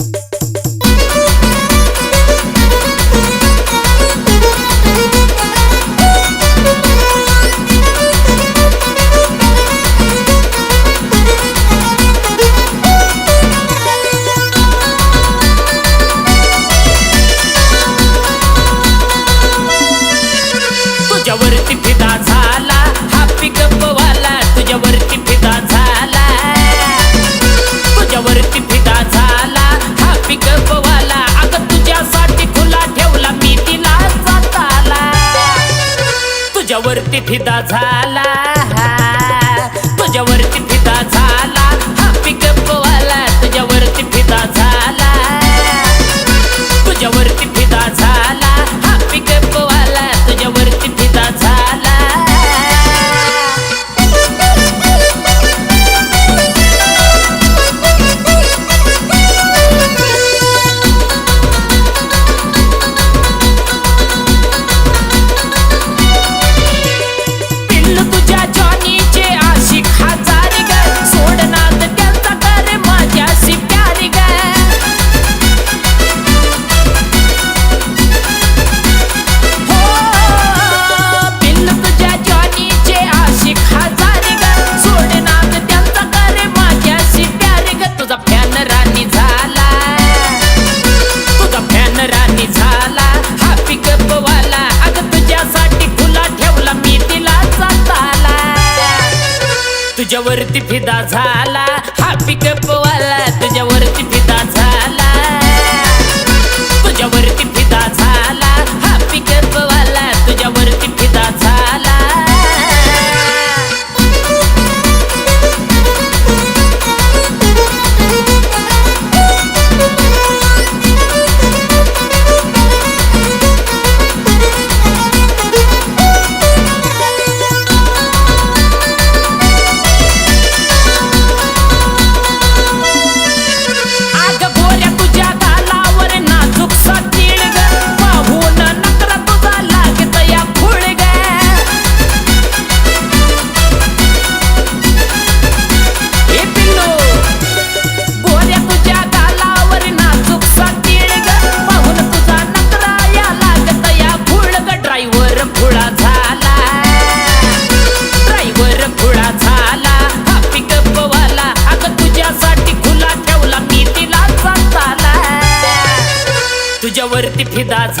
Bye. फिदा झाला. तुझ्यावरती फिदा झाला. हा पिकअप वाला तुझ्यावरती that's